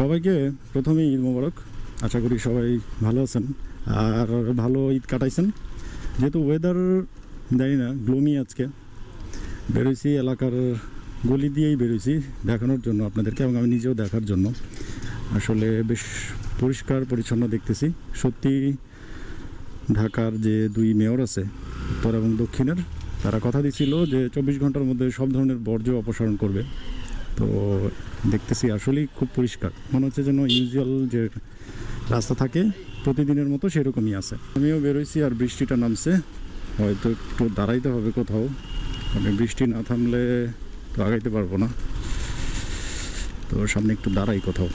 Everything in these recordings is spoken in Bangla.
সবাইকে প্রথমেই ঈদ মোবারক। আশা করি সবাই ভালো আছেন আর ভালো ঈদ কাটাইছেন। যেহেতু ওয়েদার জানি না গ্লোমি আজকে। বেরোইছি, এলাকার গলি দিয়েই বেরোইছি দেখানোর জন্য আপনাদেরকে এবং আমি নিজেও দেখার জন্য। আসলে বেশ পরিষ্কার পরিচ্ছন্ন দেখতেছি। সত্যি ঢাকার যে দুই মেয়র আছে, উত্তর এবং দক্ষিণের, তারা কথা দিছিল যে চব্বিশ ঘণ্টার মধ্যে সব ধরনের বর্জ্য অপসারণ করবে। তো দেখতেছি, আসলেই খুব পরিষ্কার। মনে হচ্ছে যেন ইউজুয়াল যে রাস্তা থাকে, প্রতিদিনের মতো সেরকমই আছে। আমিও বেরোইছি আর বৃষ্টিটা নামছে। হয়তো একটু দাঁড়াইতে হবে কোথাও। মানে বৃষ্টি না থামলে তো আগাইতে পারব না। তো সামনে একটু দাঁড়াই কোথাও।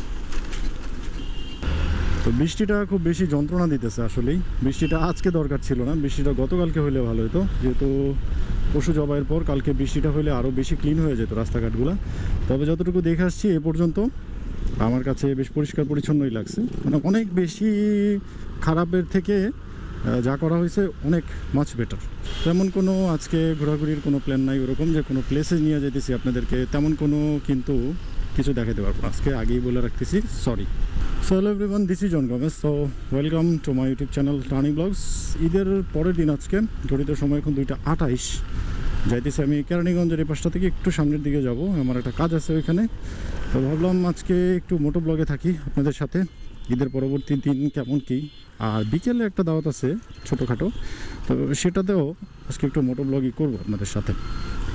তো বৃষ্টিটা খুব বেশি যন্ত্রণা দিতেছে আসলেই। বৃষ্টিটা আজকে দরকার ছিল না। বৃষ্টিটা গতকালকে হলে ভালো হতো যেহেতু পশু জবাইয়ের পর কালকে বৃষ্টিটা হলে আরও বেশি ক্লিন হয়ে যেত রাস্তাঘাটগুলো। তবে যতটুকু দেখে আসছি এ পর্যন্ত আমার কাছে বেশ পরিষ্কার পরিচ্ছন্নই লাগছে। মানে অনেক বেশি খারাপের থেকে যা করা হয়েছে অনেক মাছ বেটার তেমন কোনো আজকে ঘোরাঘুরির কোনো প্ল্যান নাই ওরকম যে কোনো প্লেসে নিয়ে যেতেছি আপনাদেরকে। তেমন কোনো কিন্তু কিছু দেখাতে পারব আজকে আগেই বলে রাখতেছি sorry so hello everyone this is John Gomes so welcome to my YouTube channel turning blogs ঈদের পরের দিন আজকে ঘড়িত সময় এখন দুইটা আঠাইশ। যাইতেছি আমি কেরানীগঞ্জের এই পাশটা থেকে একটু সামনের দিকে যাব। আমার একটা কাজ আছে ওইখানে। তো ভাবলাম আজকে একটু মোটো ব্লগে থাকি আপনাদের সাথে। ঈদের পরবর্তী দিন কেমন কি? আর বিকেলে একটা দাওয়াত আছে ছোটোখাটো। তো সেটাতেও আজকে একটু মোটো ব্লগই করব আপনাদের সাথে।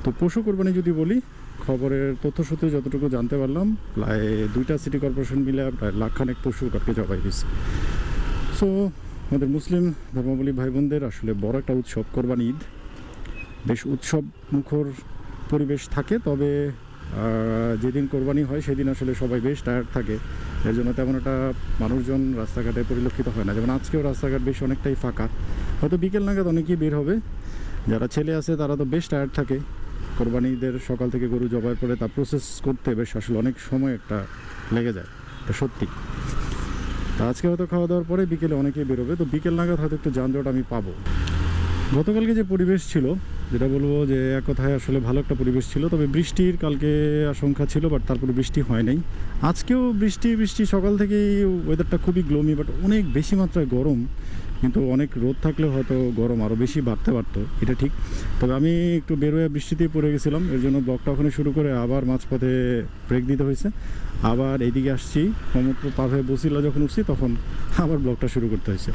তো পশু কোরবানি যদি বলি, খবরের তথ্য সূত্রে যতটুকু জানতে পারলাম, প্রায় দুইটা সিটি কর্পোরেশন মিলে প্রায় লাখখানেক পশু কাপকে জবাই দিচ্ছে সো আমাদের মুসলিম ধর্মাবলী ভাই বোনদের আসলে বড় একটা উৎসব কোরবানি ঈদ। বেশ উৎসব মুখর পরিবেশ থাকে, তবে যেদিন কোরবানি হয় সেদিন আসলে সবাই বেশ টায়ার্ড থাকে। এর জন্য তেমন একটা মানুষজন রাস্তাঘাটে পরিলক্ষিত হয় না। যেমন আজকেও রাস্তাঘাট বেশ অনেকটাই ফাঁকা। হয়তো বিকেল নাগাদ অনেকেই বের হবে। যারা ছেলে আছে তারা তো বেশ টায়ার্ড থাকে। কোরবানিদের সকাল থেকে গরু জবাই করে তা প্রসেস করতে বেশ আসলে অনেক সময় একটা লেগে যায়, এটা সত্যি। তা আজকে হয়তো খাওয়া দাওয়ার পরে বিকেলে অনেকেই বেরোবে, তো বিকেল নাগাদ হয়তো একটু যানজট আমি পাবো। গতকালকে যে পরিবেশ ছিল যেটা বলব যে এক কথায় আসলে ভালো একটা পরিবেশ ছিল, তবে বৃষ্টির কালকে আশঙ্কা ছিল বাট তারপরে বৃষ্টি হয় নাই। আজকেও বৃষ্টি বৃষ্টি সকাল থেকেই ওয়েদারটা খুবই গ্লোমি বাট অনেক বেশি মাত্রায় গরম। কিন্তু অনেক রোদ থাকলে হয়তো গরম আরও বেশি বাড়তে পারতো, এটা ঠিক। তবে আমি একটু বেরোয় বৃষ্টিতেই পড়ে গেছিলাম, এর জন্য ব্লগটা ওখানে শুরু করে আবার মাঝপথে ব্রেক দিতে হয়েছে। আবার এইদিকে আসছি সমুদ্র পার হয়ে বসিলা যখন উঠছি, তখন আবার ব্লগটা শুরু করতে হয়েছে।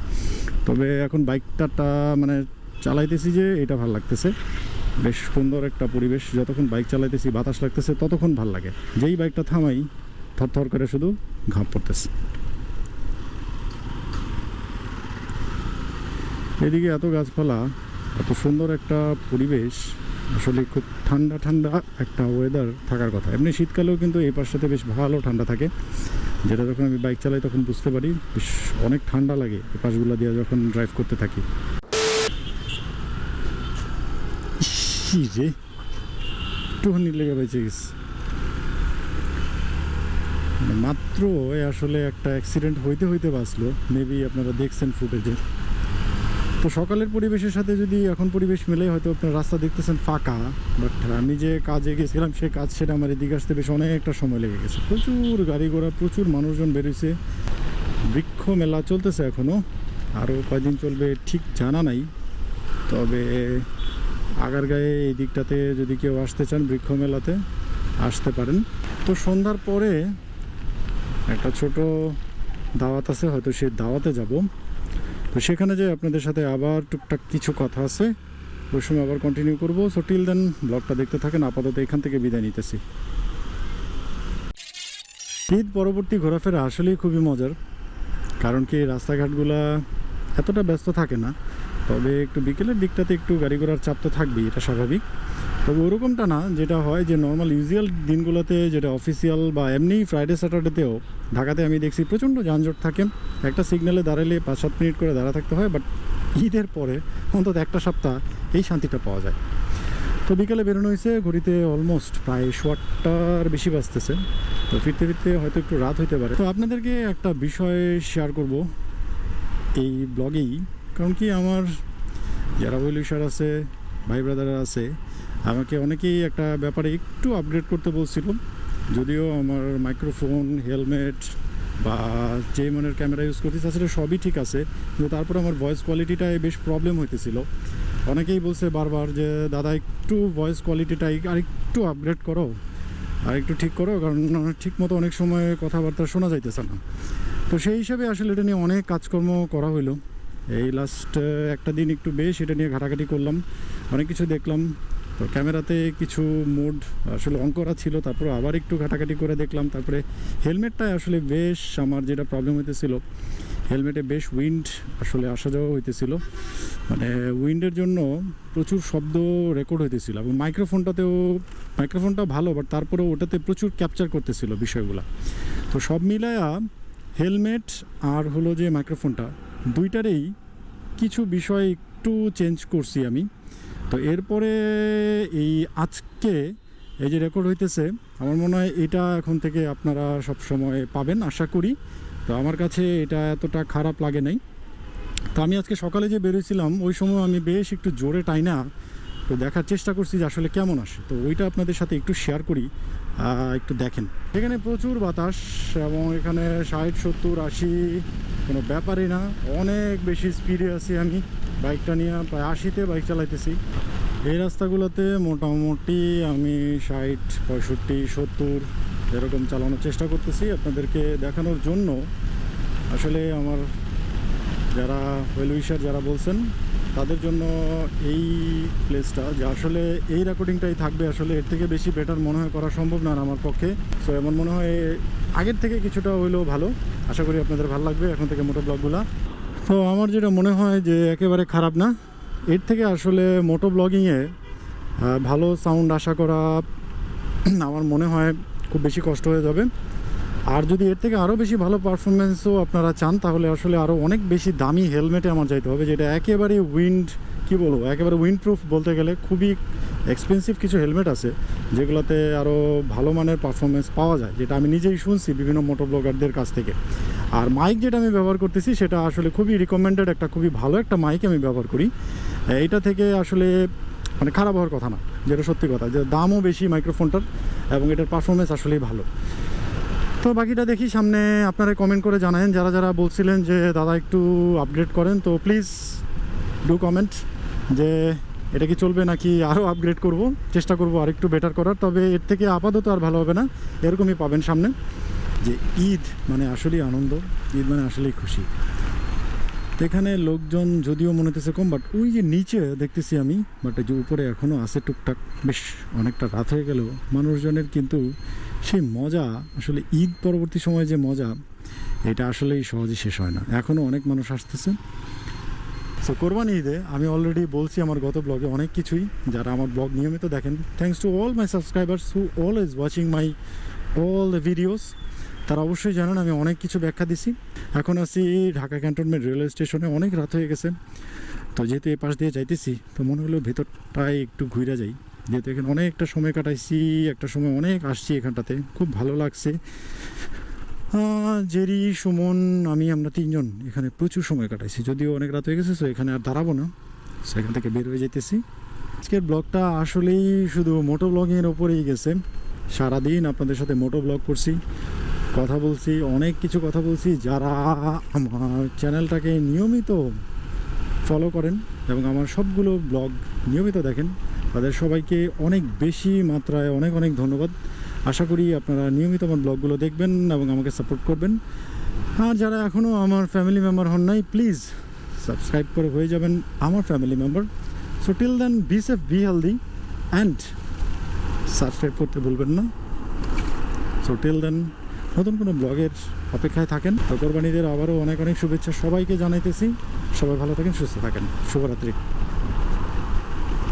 তবে এখন বাইকটা মানে চালাইতেছি যে এটা ভালো লাগতেছে। বেশ সুন্দর একটা পরিবেশ, যতক্ষণ বাইক চালাইতেছি, বাতাস লাগতেছে, ততক্ষণ ভালো লাগে। যেই বাইকটা থামাই, থরথর করে শুধু ঘাম পড়তেছে। এদিকে এত গাছপালা, এত সুন্দর একটা পরিবেশ, আসলে খুব ঠান্ডা ঠান্ডা একটা ওয়েদার থাকার কথা। এমনি শীতকালেও কিন্তু এই পাশটাতে বেশ ভালো ঠান্ডা থাকে। যেটা যখন আমি বাইক চালাই তখন বুঝতে পারি, বেশ অনেক ঠান্ডা লাগে এই পাশগুলো দিয়ে যখন ড্রাইভ করতে থাকি। কি রে লেগে বেঁচে গেছে। মানে মাত্র আসলে একটা অ্যাক্সিডেন্ট হইতে হইতে বাঁচলো। মেবি আপনারা দেখছেন ফুটেজে তো সকালের পরিবেশের সাথে যদি এখন পরিবেশ মেলে, হয়তো আপনার রাস্তা দেখতেছেন ফাঁকা বাট আমি যে কাজে গেছিলাম, সে কাজ সেটা আমার এদিকে আসতে বেশ অনেকটা সময় লেগে গেছে। প্রচুর গাড়ি ঘোড়া, প্রচুর মানুষজন বেরিয়েছে বৃক্ষ মেলা চলতেছে এখনও আরও কয়দিন চলবে ঠিক জানা নাই। তবে আগারগাঁয়ে এই দিকটাতে যদি কেউ আসতে চান বৃক্ষ মেলাতে আসতে পারেন। তো সন্ধ্যার পরে একটা ছোট দাওয়াত আছে, হয়তো সেই দাওয়াতে যাব। তো সেখানে যে আপনাদের সাথে আবার টুকটাক কিছু কথা আছে। ওই সময় আবার কন্টিনিউ করব। সো টিল দেন ব্লগটা দেখতে থাকেন। আপাতত এখান থেকে বিদায় নিতেছি। ঈদ পরবর্তী ঘোরাফেরা আসলেই খুবই মজার। কারণ কি, রাস্তাঘাটগুলা এতটা ব্যস্ত থাকে না। তবে একটু বিকেলের দিকটাতে একটু গাড়ি ঘোড়ার চাপ তো থাকবেই, এটা স্বাভাবিক। তবে ওরকমটা না, যেটা হয় যে নর্মাল ইউজুয়াল দিনগুলোতে যেটা অফিসিয়াল বা এমনি ফ্রাইডে স্যাটারডেতেও ঢাকাতে আমি দেখছি প্রচণ্ড যানজট থাকে। একটা সিগন্যালে দাঁড়ালে পাঁচ সাত মিনিট করে দাঁড়া থাকতে হয় বাট ঈদের পরে অন্তত একটা সপ্তাহ এই শান্তিটা পাওয়া যায়। তো বিকেলে বেরোনো হয়েছে, ঘড়িতে অলমোস্ট প্রায় সোয়াটটার বেশি বাজতেছে। তো ফিরতে ফিরতে হয়তো একটু রাত হইতে পারে। তো আপনাদেরকে একটা বিষয় শেয়ার করব। এই ব্লগেই কারণ কি আমার যারা ওয়েলিশার আছে, ভাই ব্রাদাররা আছে, আমাকে অনেকেই একটা ব্যাপারে একটু আপগ্রেড করতে বলছিল। যদিও আমার মাইক্রোফোন হেলমেট বা যে মানের ক্যামেরা ইউজ করতেছি আসলে সবই ঠিক আছে। কিন্তু তারপর আমার ভয়েস কোয়ালিটিটায় বেশ প্রবলেম হইতেছিল। অনেকেই বলছে বারবার যে, দাদা, একটু ভয়েস কোয়ালিটিটা আর একটু আপগ্রেড করো। আর একটু ঠিক করো, কারণ ঠিক মতো অনেক সময় কথাবার্তা শোনা যাইতেছে না। তো সেই হিসাবে আসলে এটা নিয়ে অনেক কাজকর্ম করা হইল। এই লাস্ট একটা দিন একটু বেশ এটা নিয়ে ঘাটাঘাটি করলাম, অনেক কিছু দেখলাম। তো ক্যামেরাতে কিছু মোড আসলে অন করা ছিল, তারপর আবার একটু ঘাটাঘাটি করে দেখলাম। তারপরে হেলমেটটায় আসলে বেশ আমার যেটা প্রবলেম হইতেছিল, হেলমেটে বেশ উইন্ড আসলে আসা যাওয়া হইতেছিল। মানে উইন্ডের জন্য প্রচুর শব্দ রেকর্ড হইতেছিল এবং মাইক্রোফোনটাতেও মাইক্রোফোনটা ভালো বাট তারপরেও ওটাতে প্রচুর ক্যাপচার করতেছিল বিষয়গুলো। তো সব মিলায়া হেলমেট আর হলো যে মাইক্রোফোনটা দুইটারেই কিছু বিষয় একটু চেঞ্জ করছি আমি। তো এরপরে এই আজকে এই যে রেকর্ড হইতেছে, আমার মনে হয় এটা এখন থেকে আপনারা সব সময় পাবেন, আশা করি। তো আমার কাছে এটা এতটা খারাপ লাগে নাই। তো আমি আজকে সকালে যে বেরোছিলাম ওই সময় আমি বেশ একটু জোরে টাইনা তো দেখার চেষ্টা করছি যে আসলে কেমন আসে। তো ওইটা আপনাদের সাথে একটু শেয়ার করি একটু দেখেন। এখানে প্রচুর বাতাস এবং এখানে ষাট, সত্তর, আশি, কোনো ব্যাপারই না। অনেক বেশি স্পিডে আছি আমি। বাইকটা নিয়ে প্রায় আশিতে বাইক চালাইতেছি। এই রাস্তাগুলোতে মোটামুটি আমি ষাট, পঁয়ষট্টি, সত্তর এরকম চালানোর চেষ্টা করতেছি আপনাদেরকে দেখানোর জন্য। আসলে আমার যারা ওয়েল উইশার যারা বলছেন তাদের জন্য এই প্লেসটা যে আসলে এই রেকর্ডিংটাই থাকবে, আসলে এর থেকে বেশি বেটার মনে হয় করা সম্ভব না আমার পক্ষে। সো এমন মনে হয় আগের থেকে কিছুটা হইলেও ভালো। আশা করি আপনাদের ভালো লাগবে এখন থেকে মোটো ব্লগগুলো তো আমার যেটা মনে হয় যে একেবারে খারাপ না, এর থেকে আসলে মোটো ব্লগিংয়ে ভালো সাউন্ড আশা করা আমার মনে হয় খুব বেশি কষ্ট হয়ে যাবে। আর যদি এর থেকে আরও বেশি ভালো পারফরমেন্সও আপনারা চান, তাহলে আসলে আরও অনেক বেশি দামি হেলমেটে আমার যাইতে হবে, যেটা একেবারে উইন্ড কী বলব, একেবারে উইন্ড প্রুফ বলতে গেলে খুবই এক্সপেন্সিভ কিছু হেলমেট আছে, যেগুলোতে আরও ভালো মানের পারফরমেন্স পাওয়া যায়, যেটা আমি নিজেই শুনছি বিভিন্ন মোটর ব্লগারদের কাছ থেকে। আর মাইক যেটা আমি ব্যবহার করতেছি, সেটা আসলে খুবই রিকমেন্ডেড একটা, খুবই ভালো একটা মাইক আমি ব্যবহার করি। এইটা থেকে আসলে মানে খারাপ হওয়ার কথা না, যেটা সত্যি কথা, যে দামও বেশি মাইক্রোফোনটার এবং এটার পারফরমেন্স আসলেই ভালো। তো বাকিটা দেখি, সামনে আপনারা কমেন্ট করে জানাবেন যারা যারা বলছিলেন যে দাদা একটু আপগ্রেড করেন, তো প্লিজ ডু কমেন্ট যে এটা কি চলবে নাকি আরও আপগ্রেড করব। চেষ্টা করব আর একটু বেটার করার, তবে এর থেকে আপাতত আর ভালো হবে না। এরকমই পাবেন সামনে। যে ঈদ মানে আসলেই আনন্দ, ঈদ মানে আসলেই খুশি। এখানে লোকজন যদিও মনে হতেছে কম বাট ওই যে নিচে দেখতেছি আমি বাট যে উপরে এখনও আছে টুকটাক, বেশ অনেকটা রাত হয়ে গেলেও মানুষজনের কিন্তু সেই মজা আসলে ঈদ পরবর্তী সময়ে যে মজা, এটা আসলেই সহজে শেষ হয় না। এখনও অনেক মানুষ আসতেছে। সো কোরবানি ঈদে আমি অলরেডি বলছি আমার গত ব্লগে অনেক কিছুই। যারা আমার ব্লগ নিয়মিত দেখেন thanks to all my subscribers who always watching my all the videos তারা অবশ্যই জানেন আমি অনেক কিছু ব্যাখ্যা দিছি। এখন আছি ঢাকা ক্যান্টনমেন্ট রেলওয়ে স্টেশনে, অনেক রাত হয়ে গেছে। তো যেহেতু এই পাশ দিয়ে যাইতেছি, তো মনে হলো ভেতরটায় একটু ঘুরে যাই। যেহেতু এখানে অনেকটা সময় কাটাইছি, একটা সময় অনেক আসছি এখানটাতে, খুব ভালো লাগছে। জেরি, সুমন, আমি, আমরা তিনজন এখানে প্রচুর সময় কাটাইছি, যদিও অনেক রাত হয়ে গেছে তো এখানে আর দাঁড়াবো না। সেখান থেকে বের হয়ে যেতেছি। আজকের ব্লগটা আসলেই শুধু মোটো ব্লগিংয়ের ওপরেই গেছে। সারাদিন আপনাদের সাথে মোটো ব্লগ করছি, কথা বলছি, অনেক কিছু কথা বলছি। যারা আমার চ্যানেলটাকে নিয়মিত ফলো করেন এবং আমার সবগুলো ব্লগ নিয়মিত দেখেন তাদের সবাইকে অনেক বেশি মাত্রায় অনেক অনেক ধন্যবাদ। আশা করি আপনারা নিয়মিত আমার ব্লগগুলো দেখবেন এবং আমাকে সাপোর্ট করবেন। আর যারা এখনও আমার ফ্যামিলি মেম্বার হন নাই প্লিজ সাবস্ক্রাইব করে হয়ে যাবেন আমার family member so till then be safe be healthy and subscribe করতে ভুলবেন না। সো টিল দেন নতুন কোনো ব্লগের অপেক্ষায় থাকেন। তো, কোরবানিদের আবারও অনেক অনেক শুভেচ্ছা সবাইকে জানাইতেছি। সবাই ভালো থাকেন, সুস্থ থাকেন। শুভরাত্রি।